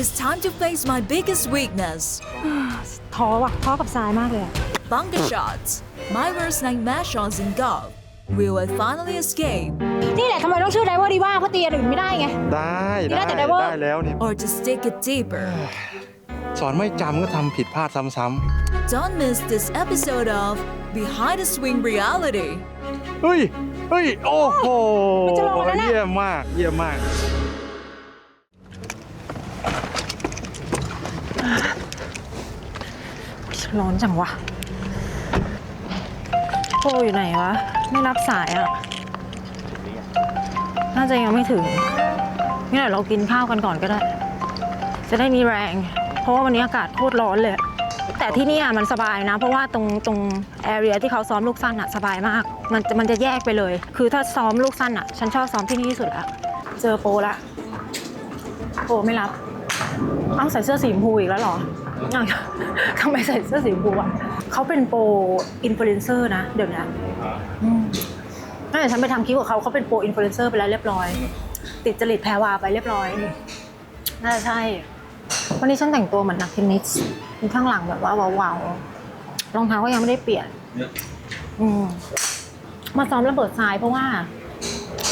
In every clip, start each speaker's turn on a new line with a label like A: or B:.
A: It's time to face my biggest weakness
B: ท้อว่ะท้อกับทรายมากเลยอะ
A: bunker shots. My worst nightmare shots in golf. Will I finally escape
B: นี่แหละทำไมต้องชื่อไดเวอร์ดีว่าเพราะตีอันอื่นไม่ได้ไง
C: ได้
B: นี่
C: ได้
B: ได้แต่ driver
C: ได้แล้วนี่
A: or just dig it deeper?
C: สอนไม่จำก็ทำผิดพลาดซ้ำ
A: Don't miss this episode of Behind the Swing Reality.
C: ๆเฮ้ย เฮ้ย โอ้โห
B: มันจะลงแล้วนะ
C: เยี่ยมมาก เยี่ยมมาก
B: ร้อนจังวะโปอยู่ไหนวะ ไม่รับสายอะ น่าจะยังไม่ถึงงั้นเดี๋ยวเรากินข้าวกันก่อนก็ได้ จะได้มีแรง เพราะว่าวันนี้อากาศโคตรร้อนเลย แต่ที่นี่มันสบายนะ เพราะว่าตรงตรงแอเรียที่เขาซ้อมลูกสั้นอะสบายมาก มันจะมันจะแยกไปเลย คือถ้าซ้อมลูกสั้นอะฉันชอบซ้อมที่นี่ที่สุดละเจอโปละโปไม่รับ เอ้าใส่เสื้อสีชมพูอีกแล้วเหรอ ทำไมใส่เสื้อสีชมพูอะเขาเป็นโปรอินฟลูเอนเซอร์นะเดี๋ยวนี้อืมตั้งแต่ฉันไปทำคลิปกับเขาเขาเป็นโปรอินฟลูเอนเซอร์ไปแล้วเรียบร้อย ติดจริตแพรวาไปเรียบร้อยน่าจะใช่ วันนี้ฉันแต่งตัวเหมือนนักเทนนิสมีข้างหลังแบบว่าว้าวๆรองเท้าก็ยังไม่ได้เปลี่ยน อืมมาซ้อมระเบิดทรายเพราะว่า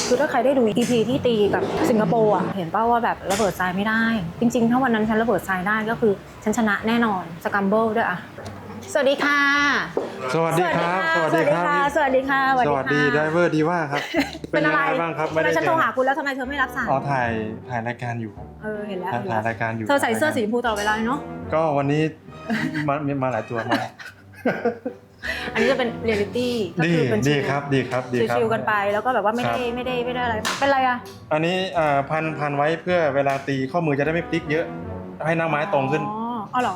B: คือถ้าใครได้ดู EP ที่ตีกับสิงคโปร์อะเห็นป่าว่าแบบระเบิดทรายไม่ได้ จริงๆ ถ้าวันนั้นฉันระเบิดทรายได้ก็คือฉันชนะแน่นอนสกัมเบิลด้วยอะสวัสดีค่ะ
C: สวัสดีครับ
B: สวัสดีค่ะสวัสดีค่ะ
C: สวัสดีไดเวอร์ดีว่าครับ
B: เป็นอะไร
C: ยังงบ้างครับ
B: ทำไมฉัน
C: เจ
B: โทร
C: อ
B: หาคุณแล้วทำไมเธอไม่รับสาย
C: อ๋อถ่ายถ่ายรายการอยู่ครับ
B: เออเห็นแล้ว
C: ถ่าย
B: เห็น
C: ถ่าย
B: แล้ว
C: รายการอยู่
B: เธอใส่เสื้อสีชมพูตลอดเวลาเลยเนาะ
C: ก็วันนี้มามาหลายตัวมา
B: อันนี้จะเป็นเรียลิตี้ก็
C: ดี
B: คือเป็น
C: ดีครับดีครับดีครับ
B: ชิวๆกันไปแล้วก็แบบว่าไม่ได้
C: ครับ
B: ไม่ได้ไม่ได้อะไรเป็นไรอะ
C: อันนี้อ่าพันพันไว้เพื่อเวลาตีข้อมือจะได้ไม่พลิกเยอะ ให้หน้าไม้ตรงขึ้น
B: อ๋ออ๋อเหรอ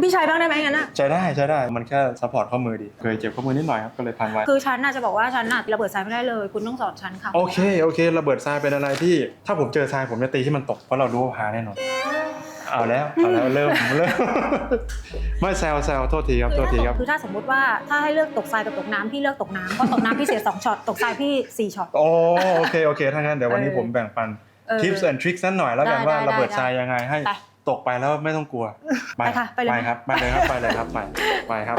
B: พี่ชายบ้างได้ไหมงั้นอะ
C: ใช้ได้ใช้ได้มันแค่ซัพพอร์ตข้อมือดีเคยเจ็บข้อมือนิดหน่อยครับก็เลยพันไว้
B: คือฉันน่าจะบอกว่าฉันน่ะระเบิดทรายไม่ได้เลย คุณต้องสอนฉันค่ะ
C: โอเคโอเค ระเบิดทรายเป็นอะไรที่ ถ้าผมเจอทรายผมจะตีที่มันตกเพราะเรารู้ว่าพาแน่นอน เอาแล้วเอาแล้วเริ่มเริ่มไม่แซวแซวโทษทีครับโทษทีครับ
B: คือถ้าสมมติว่าถ้าให้เลือกตกทรายกับตกน้ำพี่เลือกตกน้ำเพราะตกน้ำพี่เสียสองช็อตตกทรายพี่สี่ช็อต
C: โอ้โอเคโอเคถ้างั้นเดี๋ยววันนี้
B: เออ
C: ผมแบ่งปัน
B: เออ
C: tips and tricks นั้นหน่อยแล้วกัน
B: ได้
C: ว่า
B: ได้
C: ระเบิด
B: ได้
C: ทรายยังไงให้
B: ไป
C: ตกไปแล้วไม่ต้องกลัว
B: ไปค่ะไปเลย
C: ไปครับไปเลยครับไปเลยครับไปไปครับ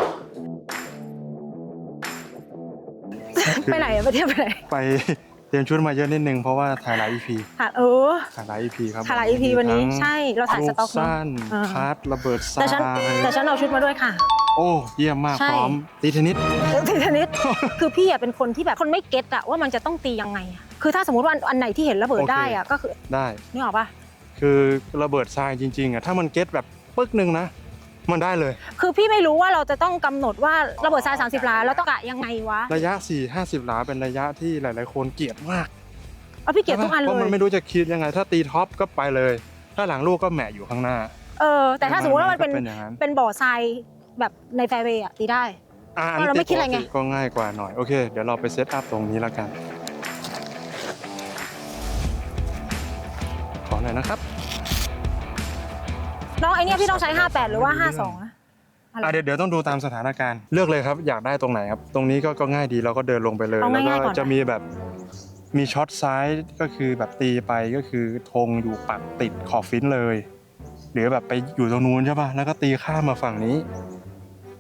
B: ไปไหนอะไปเที่ยวไปไหน
C: ไปเตรียมชุดมาเยอะนิดนึงเพราะว่าถ่ายหลาย EP
B: ค่ะเออ
C: ถ่ายหลาย EP ครับ
B: ถ่ายหลาย EP วันนี้
C: ทั้ง
B: ใช่เราถ่ายสต็อก
C: ลูสั้น
B: เนอะ
C: คาร์ดระเบิดทรา
B: แต่ฉัน
C: ย
B: แต่ฉันเอาชุดมาด้วยค่ะ
C: โอ้เยี่ยมมาก
B: ใช่
C: พร้อมตีเทนนิส
B: ทีชนิดคือพี่อะเป็นคนที่แบบคนไม่เก็ตอะว่ามันจะต้องตียังไงอะคือถ้าสมมติว่าอันไหนที่เห็นระเบิด
C: โอเค
B: ได้อะก็คือ
C: ได้
B: นึกออกปะ
C: คือระเบิดทรายจริงๆอะถ้ามันเก็ตแบบปึ๊กหนึ่งนะ มันได้เลย
B: คือพี่ไม่รู้ว่าเราจะต้องกำหนดว่าระเบิดทราย30 ล้านแล้วต้องกะยังไงวะ
C: ระยะ 4 50 หลาเป็นระยะที่หลาย ๆ คนเกลียดมาก
B: เอาพี่เกลียดทุกอัน
C: เพ
B: เล
C: ราะมัน
B: ย
C: ไม่รู้จะคิดยังไง ถ้าตีท็อปก็ไปเลย ถ้าหลังลูกก็แหมะอยู่ข้างหน้า
B: เออ แต่ถ้าสมมติว่ามันเป็น
C: ก็เป็นอย่างนั้น
B: เป็นบ่อทรายแบบในแฟร์เวย์อะตีได้
C: อะอัน
B: เราไม่คิดอะไรไง
C: ปกติก็ง่ายกว่าหน่อยโอเคเดี๋ยวเราไปเซตอัพตรงนี้แล้วกัน ขอหน่อยนะครับ
B: น้องไอเนี้ยพี่ต้องใช้ 58 หรือว่า 52นะอะไร
C: อะเดี๋ยวเดี๋ยวต้องดูตามสถานการณ์เลือกเลยครับอยากได้ตรงไหนครับ ตรงนี้ก็ก็ง่ายดีเราก็เดินลงไปเลย
B: เอา
C: แล้ว
B: ง่ายๆก่
C: ก็
B: อน
C: จะมีแบบมีช็อตซ้ายก็คือแบบตีไปก็คือธงอยู่ปักติดขอบฟินเลย หรือแบบไปอยู่ตรงนู้นใช่ป่ะแล้วก็ตีข้ามมาฝั่งนี้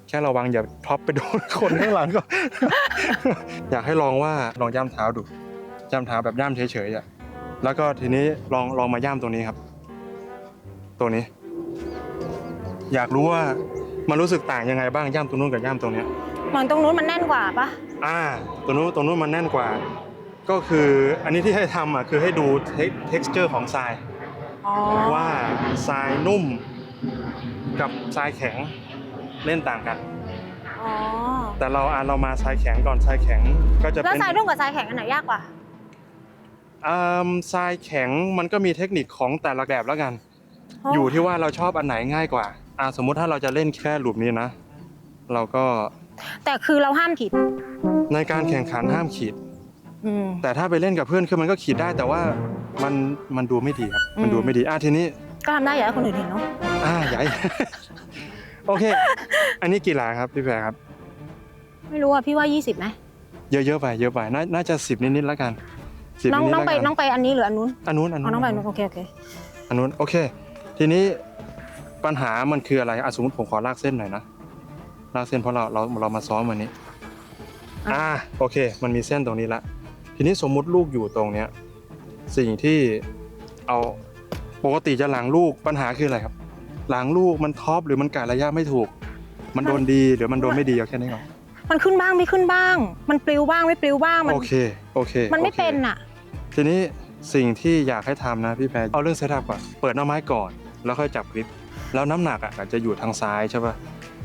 C: แค่ระวังอย่าท็อปไปโดนคนข้างหลังก็ อยากให้ลองว่าลองย่ำเท้าดูย่ำเท้าแบบย่ำเฉยๆอะแล้วก็ทีนี้ลองลองมาย่ำตรงนี้ครับ ตัวนี้ อยากรู้ว่ามันรู้สึกต่างยังไงบ้างย่ำตรงนู้นกับย่ำตรงเนี้ย
B: เหมือนตรงนู้นมันแน่นกว่าปะ
C: อ่าตรงนู้นตรงนู้นมันแน่นกว่า ก็คืออันนี้ที่ให้ทำอะคือให้ดูเท็กซ์เจอร์ของทราย
B: อ๋อ
C: ว่าทรายนุ่มกับทรายแข็งเล่นต่างกัน
B: อ๋อ
C: แต่เราอ่าเรามาทรายแข็งก่อนทรายแข็งก็จะ
B: แล้ว
C: เป็น
B: ทรายนุ่มกับทรายแข็งอันไหนยากกว่า
C: อ่าทรายแข็งมันก็มีเทคนิคของแต่ละแบบแล้วกัน
B: อ๋อ
C: อ
B: อ
C: ยู่ที่ว่าเราชอบอันไหนง่ายกว่า อ่าสมมุติถ้าเราจะเล่นแค่หลุมนี้นะ เราก็
B: แต่คือเราห้ามขีด
C: ในการแข่งขันห้ามขีด
B: อืม
C: แต่ถ้าไปเล่นกับเพื่อนคือมันก็ขีดได้ แต่ว่ามันมันดูไม่ดีครับ มันดูไม่ดีอะทีนี้
B: ก็ทำได้อย่าให้คนอื่นเห็นเนาะ
C: อ่าใหญ่ โอเค อันนี้กี่หลาครับพี่แพรครับ
B: ไม่รู้อะพี่ว่า 20ไหม
C: เยอะๆไป เยอะไปน่าน่าจะสิบนิดๆแล้วกันสิบ
B: น้อง
C: นิดๆ
B: น้อง
C: แล้ว
B: ไป
C: กัน
B: น้องไปอันนี้หรืออันนู้น
C: อันนู้นอัน
B: อ๋อ
C: นู้น
B: น้องไปอันนู้นโอเคโอเค
C: อัอันนู้นโอเค ทีนี้ ปัญหามันคืออะไรอะสมมติผมขอลากเส้นหน่อยนะลากเส้นเพราะเราเราเรามาซ้อมวันนี้ อ่าโอเค มันมีเส้นตรงนี้ละ ทีนี้สมมุติลูกอยู่ตรงเนี้ย สิ่งที่เอาปกติจะหลังลูกปัญหาคืออะไรครับ หลังลูกมันท็อปหรือมันกะระยะไม่ถูก มันโดนดีหรือมันโดนไม่ดีเอาแค่นี้ก่อน
B: มันขึ้นบ้างไม่ขึ้นบ้าง มันปลิวบ้างไม่ปลิวบ้างมัน
C: โอเคโอเค
B: มันไม่
C: โอค
B: เป็นอะ
C: ทีนี้สิ่งที่อยากให้ทำนะพี่แพรเอาเรื่องเซตอัพก่อน เปิดหน้าไม้ก่อน แล้วค่อยจับกริป แล้วน้ำหนักอะอาจจะอยู่ทางซ้ายใช่ป่ะ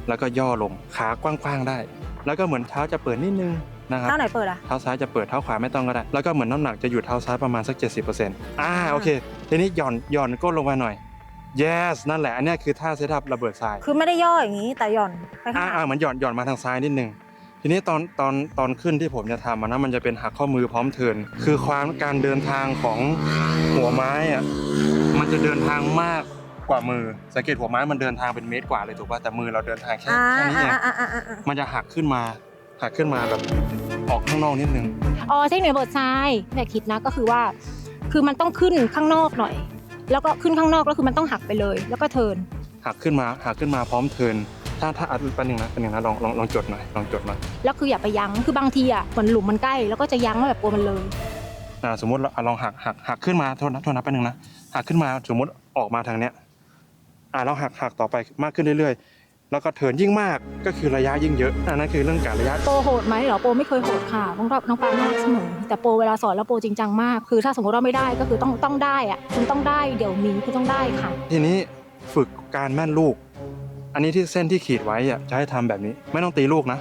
C: แล้วก็ย่อลงขากว้างๆได้ แล้วก็เหมือนเท้าจะเปิดนิดนึงนะครับ
B: เท้าไหนเปิดอะ
C: เท้าซ้ายจะเปิดเท้าขวาไม่ต้องก็ได้ แล้วก็เหมือนน้ำหนักจะอยู่เท้าซ้ายประมาณสัก 70%อ่าโอเคทีนี้หย่อนหย่อนก้นลงมาหน่อย yes นั่นแหละอันเนี้ยคือท่าเซตอัพระเบิดทราย
B: คือไม่ได้ย่ออย่างนี้แต่หย่อนไปข้า
C: อ่าง
B: ห
C: อ่า
B: ลัง
C: เหมือนหย่อนหย่อนมาทางซ้ายนิดนึงทีนี้ตอนตอนตอนขึ้นที่ผมจะทำอะนะมันจะเป็นหักข้อมือพร้อมเทิร์นคือความการเดินทางของหัวไม้อะมันจะเดินทางมาก กว่ามือสังเกตหัวไม้มันเดินทางเป็นเมตรกว่าเลยถูกป่ะแต่มือเราเดินทางแค่
B: อ่า
C: แค่นี้เอง
B: อ่าอ่าอ่าอ่าอ่า
C: มันจะหักขึ้นมาหักขึ้นมาแบบออกข้างนอกนิดนึง
B: อ๋อเทคนิคเบิดทรายแต่คิดนะก็คือว่า คือมันต้องขึ้นข้างนอกหน่อย แล้วก็ขึ้นข้างนอกแล้วคือมันต้องหักไปเลย แล้วก็เทิร์น
C: หักขึ้นมาหักขึ้นมาพร้อมเทิร์นถ้าถ้าอัดแป๊บนึงนะแป๊บนึงนะลองลองลองจดหน่อยลองจดหน่อย
B: แล้วคืออย่าไปยั้งคือบางทีอะเหมือนหลุมมันใกล้แล้วก็จะยั้งแบบกลัวมันเลย
C: อ่าสมมติเราอะลองหักหักหักขึ้นมาโทษนะโทษนะแป๊บนึงนะหักขึ้นมาสมมติออกมาทางเนี้ย อ่าเราหักหักต่อไปมากขึ้นเรื่อยๆ แล้วก็เถินยิ่งมากก็คือระยะยิ่งเยอะอันนั้นคือเรื่องการระยะ
B: โปรโหดไหมเหรอโปรไม่เคยโหดค่ะน้องรับน้องปาน่ารักเสมอแต่โปรเวลาสอนแล้วโปรจริงจังมากคือถ้าสมมติว่าไม่ได้ก็คือต้องต้องได้อะคุณต้องได้เดี๋ยวนี้คุณต้องได้ค่ะ
C: ทีนี้ฝึกการแม่นลูก อันนี้ที่เส้นที่ขีดไว้อะจะให้ทำแบบนี้ ไม่ต้องตีลูกนะ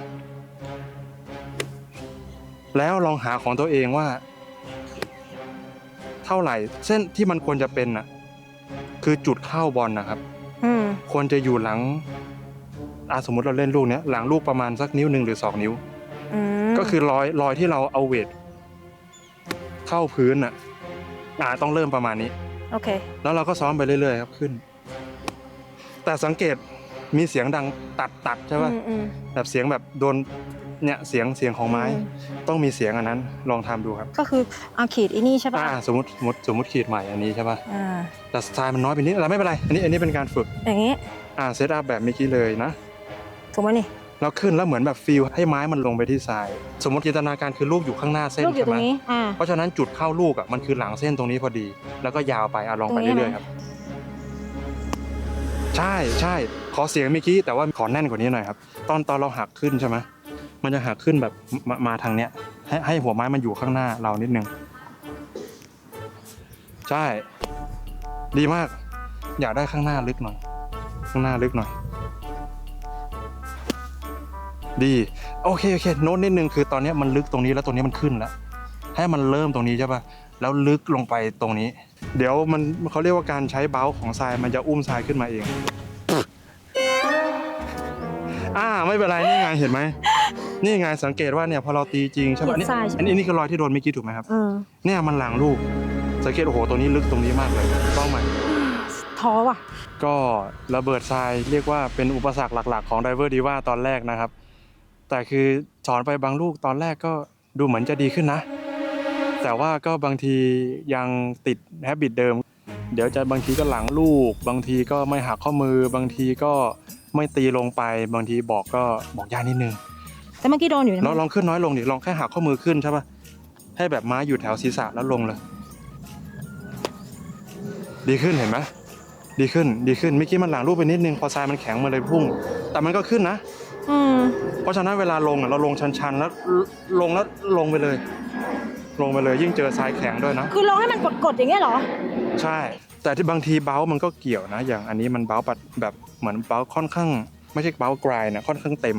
C: แล้วลองหาของตัวเองว่า เท่าไหร่เส้นที่มันควรจะเป็นน่ะ คือจุดเข้าบอลนะครับ
B: อืม
C: ควรจะอยู่หลังอะสมมติเราเล่นลูกเนี้ยหลังลูกประมาณสักนิ้วหนึ่งหรือสองนิ้ว
B: อืม
C: ก็คือรอยรอยที่เราเอาเวทเข้าพื้นอะอ่าต้องเริ่มประมาณนี้
B: โอเค
C: แล้วเราก็ซ้อมไปเรื่อยๆครับขึ้น แต่สังเกตมีเสียงดังตัดตัดใช่ป่ะ
B: อืมอืม
C: แบบเสียงแบบโดน เนี่ยเสียงเสียงของไม้
B: อืม
C: ต้องมีเสียงอันนั้นลองทำดูครับ
B: ก็คืออาขีดอีนี่ใช่ปะ
C: อ่าสมมติสมมติสมมติขีดใหม่อันนี้ใช่ป่ะ
B: อ่า
C: แต่สไตล์มันน้อยไปนิดแต่ไม่เป็นไรอันนี้อันนี้เป็นการฝึก
B: อย่างงี้
C: อ่าเซตอัพแบบเมื่อกี้เลยนะ
B: ถูกไหมนี่
C: แล้วขึ้นแล้วเหมือนแบบฟีลให้ไม้มันลงไปที่ทราย สมมติจินตนาการคือลูกอยู่ข้างหน้าเส้น
B: ลูกอยู่
C: ใช่
B: ตร
C: ไหม
B: งนี้อ่า
C: เพราะฉะนั้นจุดเข้าลูกอะมันคือหลังเส้นตรงนี้พอดี แล้วก็ยาวไปอะลองไป
B: ตรงนี้
C: เรื่อยๆครับ ใช่ใช่ขอเสียงเมื่อกี้แต่ว่าขอแน่นกว่านี้หน่อยครับ ตอนตอนเราหักขึ้นใช่ไหม มันจะหักขึ้นแบบมามาทางเนี้ย ให้ให้หัวไม้มันอยู่ข้างหน้าเรานิดนึง ใช่ ดีมาก อยากได้ข้างหน้าลึกหน่อย ข้างหน้าลึกหน่อย ดีโอเคโอเคโน้ตนิดนึงคือตอนเนี้ยมันลึกตรงนี้แล้วตรงนี้มันขึ้นแล้ว ให้มันเริ่มตรงนี้ใช่ป่ะแล้วลึกลงไปตรงนี้ เดี๋ยวมันเขาเรียกว่าการใช้เบ้าของทรายมันจะอุ้มทรายขึ้นมาเองอ่าไม่เป็นไรนี่ไงเห็นไหม นี่ไงสังเกตว่าเนี่ยพอเราตีจริงใช่ป่ะ
B: เหยียบทรายใช่ไหม
C: อันนี้อันนี้คือรอยที่โดนเมื่อกี้ถูกไหมครับ
B: อืม
C: เนี่ยมันหลังลูก สังเกตโอ้โหตัวนี้ลึกตรงนี้มากเลยต้องใหม่
B: ท้อว่ะ
C: ก็ระเบิดทรายเรียกว่าเป็นอุปสรรคหลัก ๆ ของไดเวอร์ดีว่าตอนแรกนะครับ แต่คือสอนไปบางลูกตอนแรกก็ดูเหมือนจะดีขึ้นนะ แต่ว่าก็บางทียังติดแฮบิตเดิม เดี๋ยวจะบางทีก็หลังลูก บางทีก็ไม่หักข้อมือ บางทีก็ไม่ตีลงไป บางทีบอกก็บอกยากนิดนึง
B: แต่เมื่อกี้โดนอยู่
C: ลอง
B: นะ
C: ลองขึ้นน้อยลงดิลองแค่หักข้อมือขึ้นใช่ปะให้แบบม้าอยู่แถวศีรษะแล้วลงเลย ดีขึ้นเห็นไหมดีขึ้นดีขึ้นเมื่อกี้มันหลังรูปไปนิดนึงพอทรายมันแข็งมันเลยพุ่ง แต่มันก็ขึ้นนะ
B: อืม
C: เพราะฉะนั้นเวลาลงอะเราลงชันๆแล้วลงแล้วลงไปเลย ลงไปเลยยิ่งเจอทรายแข็งด้วยนะ
B: คือลองให้มันกดๆอย่างเงี้ยเหรอ
C: ใช่ แต่ที่บางทีเบ้ามันก็เกี่ยวนะ อย่างอันนี้มันเบ้าปัดแบบเหมือนเบ้าค่อนข้าง ไม่ใช่เบ้ากรายนะค่อนข้างเต็ม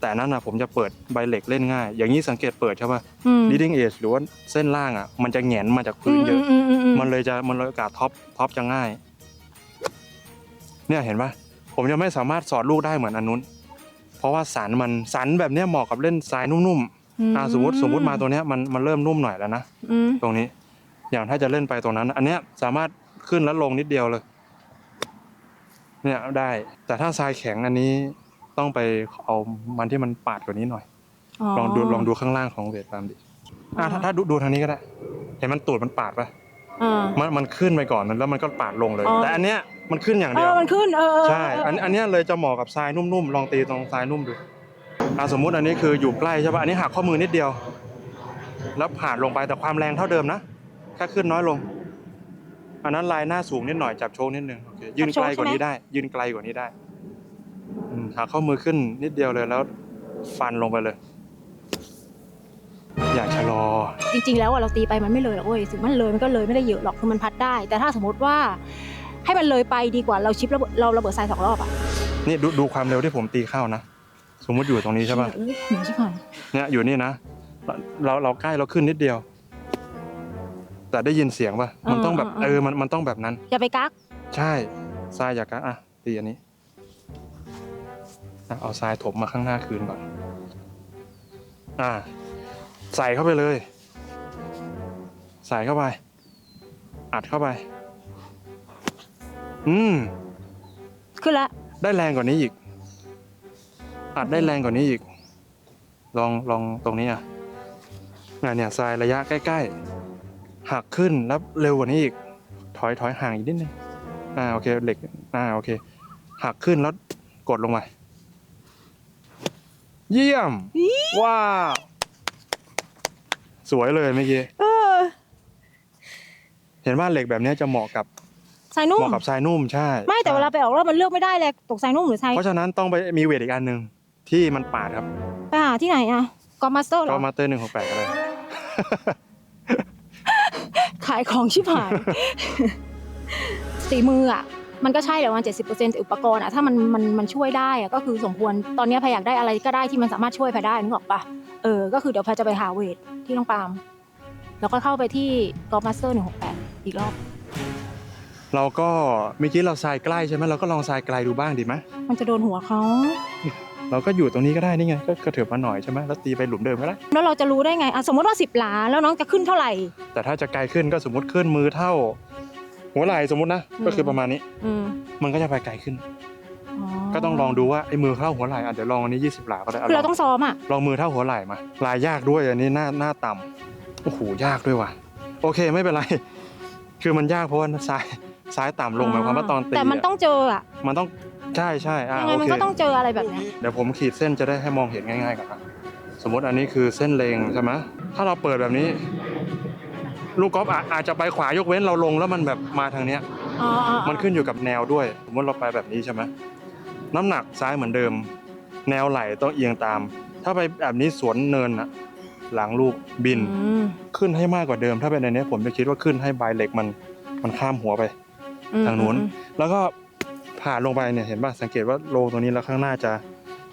C: แต่อันนั่นนะผมจะเปิดใบเหล็กเล่นง่าย อย่างนี้สังเกตเปิดใช่ป่ะ
B: อืม
C: leading edge หรือว่าเส้นล่างอะมันจะแหงนมาจากพื้นเยอะ
B: มมอืม
C: มันเลยจะมันเลยโอกาสท็อปท็อปจะง่าย เนี่ยเห็นปะผมจะไม่สามารถสอดลูกได้เหมือนอันนู้น เพราะว่าสันมันสันแบบเนี้ยเหมาะกับเล่นทรายนุ่มๆอ่าสมมติสมมติมาตัวเนี้ยมันมันเริ่มนุ่มหน่อยแล้วนะ
B: อืม
C: ตรงนี้ อย่างถ้าจะเล่นไปตรงนั้น อันเนี้ยสามารถขึ้นแล้วลงนิดเดียวเลย เนี่ยได้ แต่ถ้าทรายแข็งอันนี้ ต้องไปเอามันที่มันปาดกว่านี้หน่อย ลองดูลองดูข้างล่างของเวทบามดิอะถ้าถ้าดูดูทางนี้ก็ได้ เห็นมันตูดมันปาดปะ
B: อ่า
C: มันมันขึ้นไปก่อนแล้วมันก็ปาดลงเลย
B: อ๋อ
C: แต่อันเนี้ยมันขึ้นอย่าง
B: เอ
C: เดียว
B: อมันขึ้นเออเออ
C: ใช่
B: เออ
C: อันอันเนี้ยเลยจะเหมาะกับทรายนุ่มๆลองตีตรงทรายนุ่มดูอะสมมุติอันนี้คืออยู่ใกล้ใช่ป่ะอันนี้หักข้อมือนิดเดียว แล้วผ่านลงไปแต่ความแรงเท่าเดิมนะแค่ขึ้นน้อยลงอันนั้นลายหน้าสูงนิดหน่อยจับโชว์นิดนึงโอเคยืนไกลกว่านี้ได้ ยืนไกลกว่านี้ได้ อืมหักข้อมือขึ้นนิดเดียวเลยแล้ว ฟันลงไปเลย อย่าชะลอ
B: จริง ๆ แล้วอะเราตีไปมันไม่เลยหรอกเว้ยถึงมันเลยมันก็เลยไม่ได้เยอะหรอกคือมันพัดได้ แต่ถ้าสมมติว่าให้มันเลยไปดีกว่าเราชิประเบิดเราระเบิดทรายสองรอบอะ
C: นี่ดูดูความเร็วที่ผมตีเข้านะ สมมติอยู่ตรงนี้ใช่ป่ะ
B: เออเหนือชิบหาย
C: เนี่ยอยู่นี่นะเราเราใกล้เราขึ้นนิดเดียว แต่ได้ยินเสียงป่ะมันต้องแบบเออมันมันต้องแบบนั้น
B: อย่าไปกัก
C: ใช่ทรายอยากกะอะตีอันนี้อะ เอาทรายถมมาข้างหน้าคืนก่อน อ่า ใส่เข้าไปเลย ใส่เข้าไป อัดเข้าไป อืม
B: ขึ้นละ
C: ได้แรงกว่านี้อีก อัดได้แรงกว่านี้อีก ลองลองตรงนี้อะเนี่ยเนี่ยทรายระยะใกล้ๆ หักขึ้นแล้วเร็วกว่านี้อีก ถอยถอยห่างอีกนิดนึง อ่าโอเคเหล็ก อ่าโอเค หักขึ้นแล้วกดลงไป เยี่ยม ว้าว สวยเลยเมื่อกี้
B: เออ
C: เห็นว่าเหล็กแบบนี้จะเหมาะกับ
B: ทรายนุ่
C: เห
B: ม
C: มาะกับทรายนุ่มใช่
B: ไม่แต่เวลาไปออกรอบมันเลือกไม่ได้เลยตกทรายนุ่มหรือทราย
C: เพราะฉะนั้นต้องไปมีเวทอีกอันหนึ่งที่มันปาดครับ
B: ไปหาที่ไหนอะกอมาสเตอร์เหร
C: ก็
B: อ
C: มาเตอร์หนึ่งหกแปดก็ได้
B: ขายของชิบหายสีมืออะ มันก็ใช่แหละวันเจ็ดสิบเปอร์เซ็นต์อุปกรณ์อะถ้ามันมันมันช่วยได้อะก็คือสมควรตอนนี้พายอยากได้อะไรก็ได้ที่มันสามารถช่วยพายได้นึกออกปะเออก็คือเดี๋ยวพายจะไปหาเวทที่น้องปาล์มแล้วก็เข้าไปที่กอมาสเตอร์หนึ่งหกแปดอีกรอบ
C: เราก็เมื่อกี้เราทรายใกล้ใช่ไหมเราก็ลองทรายไกลดูบ้างดีไหม
B: มันจะโดนหัวเขา
C: เราก็อยู่ตรงนี้ก็ได้นี่ไงก็กระเถิบมาหน่อยใช่ไหมแล้วตีไปหลุมเดิมก็ได้
B: แล้วเราจะรู้ได้ไงอะสมมติว่าสิบหลาแล้วน้องจะขึ้นเท่าไหร่
C: แต่ถ้าจะไกลขึ้นก็สมมติขึ้นมือเท่า หัวไหล่สมมตินะ
B: อืม
C: ก็คือประมาณนี้
B: อืม
C: มันก็จะไปไกลขึ้น ก็ต้องลองดูว่าไอ้มือเท่าหัวไหล่อะเดี๋ยวลองอันนี้20หลาก็ได้ะ
B: คือเรา
C: ล
B: ต้องซ้อมอะ
C: ลองมือเท่าหัวไหล่มาลายยากด้วยอันนี้หน้าหน้าต่ำโอ้โหยากด้วยว่ะ โอเคไม่เป็นไร คือมันยากเพราะว่าซ้ายซ้ายต่ำลงหมายความว่าตอนตี
B: แต่มัน
C: อะ
B: ต้องเจออะ
C: มันต้องใช่ใช่อ่า
B: ยังไง
C: โอ
B: มัน
C: เค
B: ก็ต้องเจออะไรแบบเนี้ย
C: เดี๋ยวผมขีดเส้นจะได้ให้มองเห็นง่ายๆก่อนครับ สมมติอันนี้คือเส้นเลงใช่ไหมถ้าเราเปิดแบบนี้ ลูกกอล์ฟอาอาจจะไปขวายกเว้นเราลงแล้วมันแบบมาทางเนี้ย
B: อ๋ออ๋อ
C: มันขึ้นอยู่กับแนวด้วย สมมติเราไปแบบนี้ใช่ไหมน้ำหนักซ้ายเหมือนเดิม แนวไหลต้องเอียงตาม ถ้าไปแบบนี้สวนเนินอะหลังลูกบิน
B: อืม
C: ขึ้นให้มากกว่าเดิม ถ้าเป็นในเนี้ยผมจะคิดว่าขึ้นให้ใบเหล็กมันมันข้ามหัวไป
B: อืม
C: ทางนู้น
B: อืม
C: แล้วก็ผ่านลงไปเนี่ยเห็นป่ะสังเกตว่าโลตรงนี้แล้วข้างหน้าจะ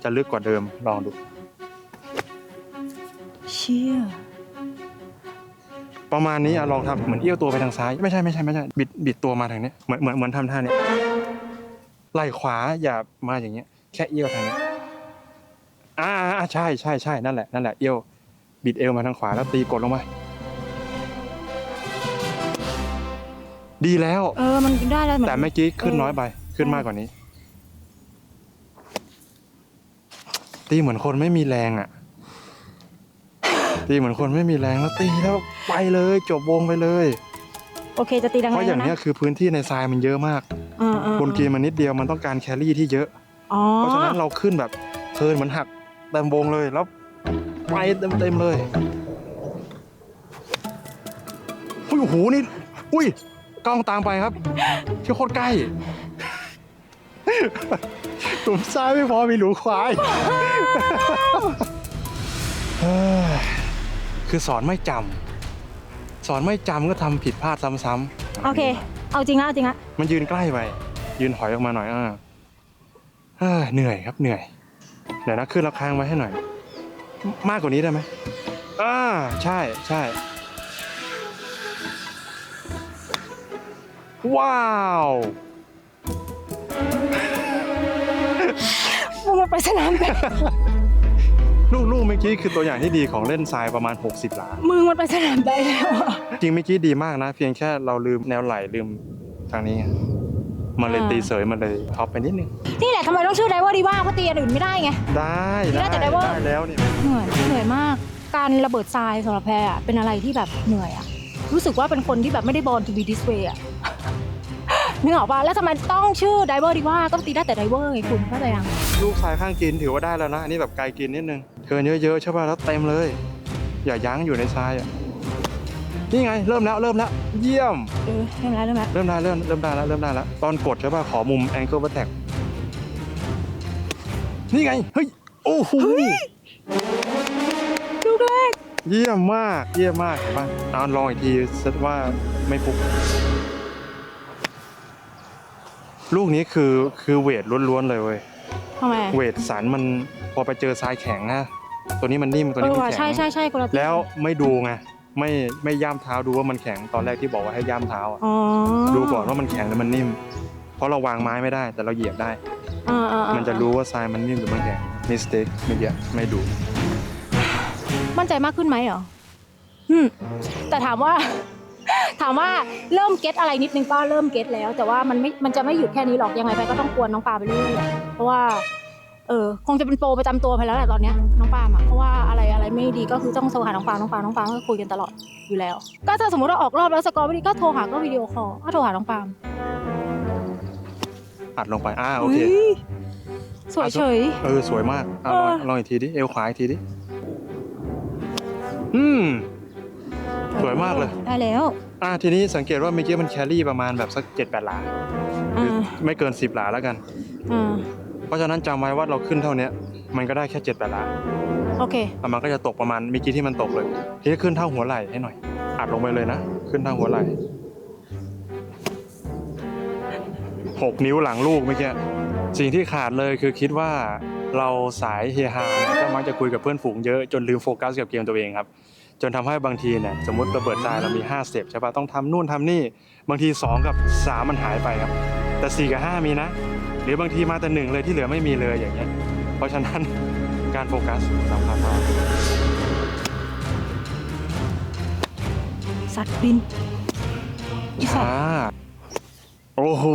C: จะลึกกว่าเดิมลองดู
B: เชี่ย
C: ประมาณนี้อะลองทำเหมือนเอี้ยวตัวไปทางซ้าย ไม่ใช่ไม่ใช่ไม่ใช่บิดบิดตัวมาทางเนี้ยเหมือนเหมือนเหมือนทำท่าเนี้ยไหล่ขวาอย่ามาอย่างเงี้ยแค่เอี้ยวทางเนี้ยอ่าอ่าใช่ใช่ใช่นั่นแหละนั่นแหละเอี้ยวบิดเอวมาทางขวาแล้วตีกดลงไปดีแล้ว
B: เออ มันได้แล้วเหมือน
C: แต่เมื่อกี้ขึ้น
B: เออ
C: น้อยไปขึ้นมากกว่านี้ ตีเหมือนคนไม่มีแรงอะ ตีเหมือนคนไม่มีแรงแล้วตีแล้วไปเลยจบวงไปเลย
B: โอเคจะตีดัง
C: เพราะอย่าง
B: ๆ
C: เนี้ย
B: นะ
C: คือพื้นที่ในทรายมันเยอะมาก
B: เออเออบ
C: นกรีนมันนิดเดียวมันต้องการแครี่ที่เยอะ
B: อ๋อ
C: เพราะฉะนั้นเราขึ้นแบบเทิร์นเหมือนหักเต็มวงเลยแล้วไปเต็มๆเลยอุ้ยโอ้โหนี่อุ้ยกล้องตามไปครับที่โคตรใกล้หลุมซ้ายไม่พอมีหลุมขวาอีกเฮ้ย คือสอนไม่จำสอนไม่จำก็ทำผิดพลาดซ้ำๆ
B: โอเค เอาจริงละเอาจริงละ
C: มันยืนใกล้ไปยืนถอยออกมาหน่อยอ่าเฮ้ยเหนื่อยครับเหนื่อยเดี๋ยวนะขึ้นราคางไว้ให้หน่อย มากกว่านี้ได้ไหมอ่าใช่ใช่ว้าว
B: มึงมาไปสนามแบด
C: ลูกลูกเมื่อกี้คือตัวอย่างที่ดีของเล่นทรายประมาณ 60หลา
B: มึงมันไปสนามแบดแล้วอะ
C: จริงเมื่อกี้ดีมากนะ เพียงแค่เราลืมแนวไหลลืมทางนี้ไงมันเลยตีเสยมันเลยท็อปไปนิดนึง
B: นี่แหละทำไมต้องชื่อไดเวอร์ดีว่าเพราะตีอันอื่นไม่ได้ไง
C: ได้
B: ได้
C: ได้
B: แต่ diver
C: ได้แล้วนี่
B: เหนื่อยเหนื่อยมาก การระเบิดทรายสำหรับแพรอะเป็นอะไรที่แบบเหนื่อยอะรู้สึกว่าเป็นคนที่แบบไม่ได้บอล to be this way อะ นึกออกป่ะแล้วทำไมต้องชื่อไดเวอร์ดีว่าก็ตีได้แต่ไดเวอร์ไงคุณเข้าใจยัง
C: ลูกทรายข้างกินถือว่าได้แล้วนะอันนี้แบบไกลกินนิดนึง เทิร์นเยอะๆใช่ป่ะแล้วเต็มเลย อย่ายั้งอยู่ในทรายอะนี่ไงเริ่มแล้วเริ่มแล้วเยี่ยม
B: เออเริ่มแล้วเริ่มแล้ว
C: เริ่มได้เริ่มเริ่มได้แล้วเริ่มได้แล้วตอนกดใช่ป่ะขอมุม angle attack นี่ไงเฮ้ยโอ้โห
B: ลูกแรก
C: เยี่ยมมากเยี่ยมมากเห็นป่ะเอาลองอีกทีเซตว่าไม่ฟุกลูกนี้คือคือเวทล้วนๆเลยเว้ย
B: ทำไม
C: เวทสันมันพอไปเจอทรายแข็งนะ ตัวนี้มันนิ่มตัว
B: เอ
C: นี้
B: อ
C: มัน
B: ว่ะ
C: แข็
B: ใช่
C: ง
B: ใช่ใช่คนละ
C: แล้วไม่ดูไงไม่ไม่ย่ามเท้าดูว่ามันแข็งตอนแรกที่บอกว่าให้ย่ามเท้าอะ
B: อ๋อ
C: ดูก่อนว่ามันแข็งหรือมันนิ่ม เพราะเราวางไม้ไม่ได้ แต่เราเหยียบได้
B: อ่าอ่าอ่า
C: มันจะรู้ว่าทรายมันนิ่มหรือมันแข็งมิสเทคเมื่อกี้ไม่ดู
B: มั่นใจมากขึ้นไหมเหรออืมแต่ถามว่า ถามว่าเริ่มเก็ตอะไรนิดนึงก็เริ่มเก็ตแล้ว แต่ว่ามันไม่มันจะไม่หยุดแค่นี้หรอกยังไงไปก็ต้องกวนน้องปาไปเรื่อยๆเพราะว่า เออคงจะเป็นโปรประจำตัวไปแล้วแหละตอนเนี้ยน้องปาล์มอะเพราะว่าอะไรอะไรไม่ดีก็คือต้องโทรหาน้องปาล์มน้องปาล์มน้องปาล์มก็คุยกันตลอดอยู่แล้ว ก็ถ้าสมมติว่าออกรอบแล้วสกอร์ไม่ดีก็โทรหาก็วิดีโอคอลก็โทรหาน้องปาล์ม
C: อัดลงไปอ่าโอเค
B: ฮ้ยสวยเฉย
C: เออสวยมากอะลอง
B: เออ
C: ลองอีกทีดิเอวขวาอีกทีดิอืม สวยมากเลย
B: ได้แล้ว
C: อ่าทีนี้สังเกตว่าเมื่อกี้มันแครี่ประมาณแบบสักเจ็ดแปดหลาหรือ
B: อ่า
C: ไม่เกินสิบหลาแล้วกัน
B: อ่า
C: เพราะฉะนั้นจำไว้ว่าเราขึ้นเท่าเนี้ยมันก็ได้แค่เจ็ดแปดหลา
B: โอเค
C: อะมันก็จะตกประมาณเมื่อกี้ที่มันตกเลย ทีนี้ขึ้นเท่าหัวไหล่ให้หน่อย อัดลงไปเลยนะ ขึ้นเท่าหัวไหล่หกนิ้วหลังลูกเมื่อกี้สิ่งที่ขาดเลยคือคิดว่าเราสายเฮฮาเนี่ยก็มักจะคุยกับเพื่อนฝูงเยอะจนลืมโฟกัสกับเกมตัวเองครับ จนทำให้บางทีเนี่ยสมมติระเบิดทรายเรามี5สเต็ปใช่ปะต้องทำนู่นทำนี่ บางที 2 กับ 3 มันหายไปครับ แต่ 4 กับ 5 มีนะห รือบางทีมาแต่หนึ่งเลยที่เหลือไม่มีเลยอย่างเงี้ยเพราะฉะนั้นการโฟกัสสำคัญมาก
B: สัตว์บินอีสัตว์
C: อ่าโอ้โห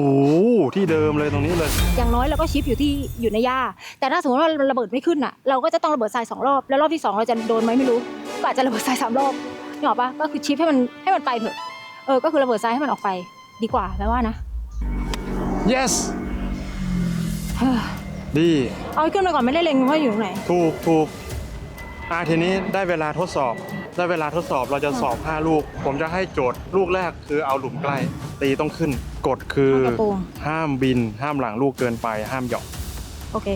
C: ที่เดิมเลยตรงนี้เลย
B: อย่างน้อยเราก็ชิปอยู่ที่อยู่ในหญ้าแต่ถ้าสมมติว่าเราระเบิดไม่ขึ้นอะ เราก็จะต้องระเบิดทรายสองรอบ แล้วรอบที่สองเราจะโดนไหมไม่รู้ก็อาจจะระเบิดทรายสามรอบนี่ออกปะก็คือชิปให้มันให้มันไปเถอะเออก็คือระเบิดทรายให้มันออกไปดีกว่าแปลว่านะ
C: yes
B: เฮ้อ
C: ดี
B: เอาให้ขึ้นไปก่อนไม่ได้เล็งว่าอยู่ตรงไหน
C: ถูกถูกอ่าทีนี้ได้เวลาทดสอบ ได้เวลาทดสอบเราจะสอบ 5 ลูก ผมจะให้โจทย์ลูกแรกคือเอาหลุมใกล้ ตีต้องขึ้น กฎคือ
B: ห้ามกระโปรง
C: ห้ามบิน ห้ามหลังลูกเกินไป ห้ามหยอก
B: โอเค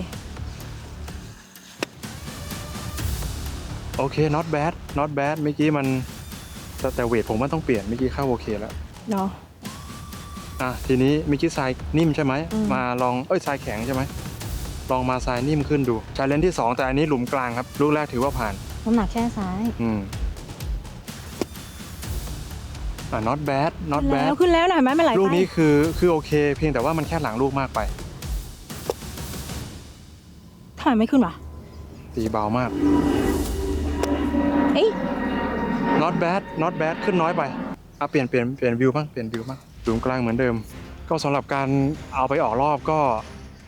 C: โอเค not bad not bad เมื่อกี้มันแต่แต่เวทผมว่าต้องเปลี่ยนเมื่อกี้เข้าโอเคแล้ว
B: เนาะ
C: อะทีนี้เมื่อกี้ทรายนิ่มใช่ไหม
B: อืม
C: มาลองเอ้ยทรายแข็งใช่ไหมลองมาทรายนิ่มขึ้นดูชาเลนที่2แต่อันนี้หลุมกลางครับลูกแรกถือว่าผ่าน
B: น้ำหนักแค่ซ้าย
C: อืมอะ not bad not
B: ขึ้น
C: bad
B: แล้วขึ้นแล้วนะเห็นไหมไม่ไหลไป
C: ลูกนี้คือคือโอเค เพียงแต่ว่ามันแค่หลังลูกมากไป
B: ทำไมไม่ขึ้นวะ
C: ตีเบามาก
B: เอ้ย
C: not bad not bad ขึ้นน้อยไปอะเปลี่ยนเปลี่ยนเปลี่ยนวิวบ้างเปลี่ยนวิวบ้าง หลุมกลางเหมือนเดิม ก็สำหรับการเอาไปออกรอบก็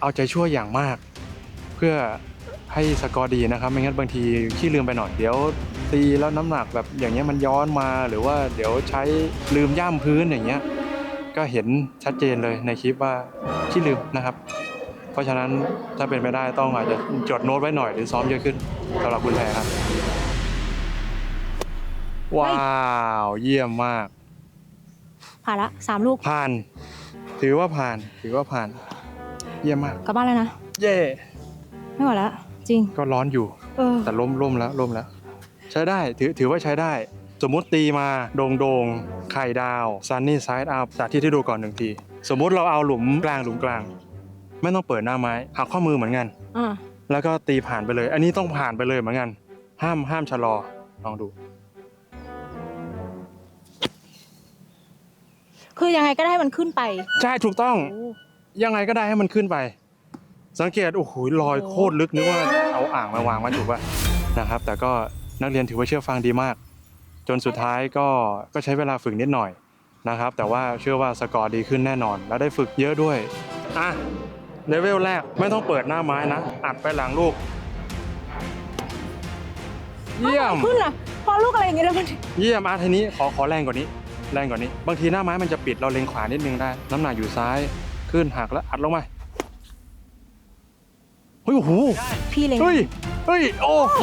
C: เอาใจช่วยอย่างมาก เพื่อให้สกอร์ดีนะครับ ไม่งั้นบางทีขี้ลืมไปหน่อยเดี๋ยวตีแล้วน้ำหนักแบบอย่างเงี้ยมันย้อนมาหรือว่าเดี๋ยวใช้ลืมย่ำพื้นอย่างเงี้ยก็เห็นชัดเจนเลยในคลิปว่าขี้ลืมนะครับ เพราะฉะนั้นถ้าเป็นไปได้ต้องอาจจะจดโน้ตไว้หน่อยหรือซ้อมเยอะขึ้นสำหรับคุณแพรครับว้าว เยี่ยมมาก
B: ผ่านละสามลูก
C: ผ่าน ถือว่าผ่าน ถือว่าผ่าน เยี่ยมมาก
B: กลับบ้านแล้วนะ
C: เย่
B: ไม่ไหวแล้วจริง
C: ก็ร้อนอยู่
B: เออ
C: แต่ล่มล่มแล้วล่มแล้ว ใช้ได้ ถือถือว่าใช้ได้ สมมุติตีมาโดงโดงไข่ดาวซันนี่ไซด์อัพสาธิตให้ดูก่อนหนึ่งที สมมุติเราเอาหลุมกลางหลุมกลาง ไม่ต้องเปิดหน้าไม้หักข้อมือเหมือนกัน
B: อ่า
C: แล้วก็ตีผ่านไปเลย อันนี้ต้องผ่านไปเลยเหมือนกัน ห้ามห้ามชะลอ ลองดู
B: คือยังไงก็ได้ให้มันขึ้นไป
C: ใช่ถูกต้อง
B: โอ้
C: ยังไงก็ได้ให้มันขึ้นไป สังเกตโอ้โหลอยโคตรลึกนึกว่าเอาอ่างมาวางไว้ถูกป่ะนะครับ แต่ก็นักเรียนถือว่าเชื่อฟังดีมาก จนสุดท้ายก็ก็ใช้เวลาฝึกนิดหน่อยนะครับ แต่ว่าเชื่อว่าสกอร์ดีขึ้นแน่นอน แล้วได้ฝึกเยอะด้วยอะเลเวลแรกไม่ต้องเปิดหน้าไม้นะอัดไปหลังลูก เยี่ยม
B: ขึ้นอะพอลูกอะไรอย่างเงี้ยแล้วมัน
C: เยี่ยมอาทีนี้ขอขอแรงกว่านี้ แรงกว่านี้ บางทีหน้าไม้มันจะปิดเราเล็งขวานิดนึงได้ น้ำหนักอยู่ซ้าย ขึ้นหักแล้วอัดลงมาเฮ้ยโอ้โห
B: พี่เล็ง
C: เฮ้ยเฮ้ยโอ้โห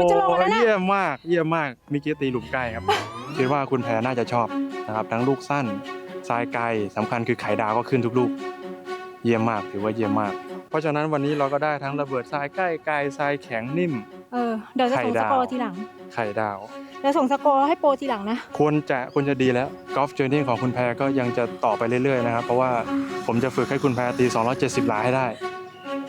B: มันจะลงแล้วนะ
C: เยี่ยมมากเยี่ยมมากมิกี้ตีหลุมใกล้ครับ คิดว่าคุณแพรน่าจะชอบนะครับทั้งลูกสั้นทรายไกลสำคัญคือไข่ดาวก็ขึ้นทุกลูก เยี่ยมมากถือว่าเยี่ยมมาก เพราะฉะนั้นวันนี้เราก็ได้ทั้งระเบิดทรายใกล้ไกลทรายแข็งนิ่ม
B: เออเดี๋ยวจะส่ง
C: ไข่
B: ส
C: ดาว
B: กอร์ทีหลัง
C: ไข่ดาว
B: เดี๋ยวส่งสกอร์ให้โปรทีหลังนะ
C: ควรจะควรจะดีแล้วกอล์ฟเจอร์นี่ของคุณแพรก็ยังจะต่อไปเรื่อยๆนะครับ เพราะว่าผมจะฝึกให้คุณแพรตี 270 หลาให้ได้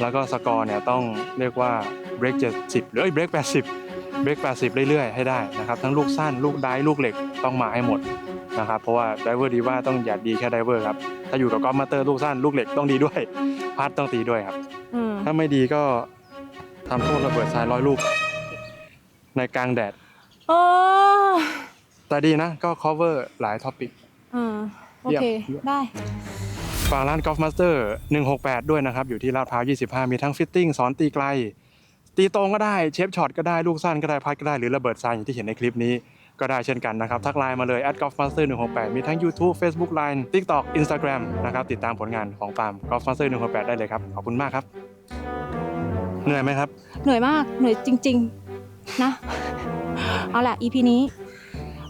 C: แล้วก็สกอร์เนี่ยต้องเรียกว่าเบรก70หรือเบรก80เบรก80 เรื่อยๆ ให้ได้นะครับ ทั้งลูกสั้นลูกได้ลูกเหล็กต้องมาให้หมดนะครับเพราะว่าไดเวอร์ดีว่าต้องอย่าดีแค่ไดเวอร์ครับถ้าอยู่กับกอล์ฟมาสเตอร์ลูกสั้นลูกเหล็กต้องดีด้วยพัดต้องตีด้วยครับ
B: อืม
C: ถ้าไม่ดีก็ทำโทษระเบิดทรายร้อยลูก ในกลางแดด
B: โอ้
C: แต่ดีนะก็ cover หลายท็อปิก
B: อืมโอเค
C: เยี่ยม
B: ได้
C: ฝากร้าน Golf Master 168 ด้วยนะครับ อยู่ที่ลาดพร้าว 25 มีทั้งฟิตติ้งสอนตีไกล ตีตรงก็ได้เชฟช็อตก็ได้ลูกสั้นก็ได้พัดก็ได้หรือระเบิดทรายอย่างที่เห็นในคลิปนี้ก็ได้เช่นกันนะครับ ทักไลน์มาเลย at Golf Master 168 มีทั้ง YouTube Facebook Line TikTok Instagram นะครับ ติดตามผลงานของปาล์ม Golf Master 168 ได้เลยครับ ขอบคุณมากครับ เหนื่อยไหมครับ
B: เหนื่อยมาก เหนื่อยจริง ๆ นะ เอาละ EP นี้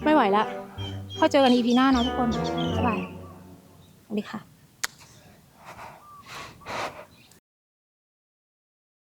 B: ไม่ไหวละค่อยเจอกัน EP หน้าเนาะทุกคนบ๊ายบายสวัสดีค่ะ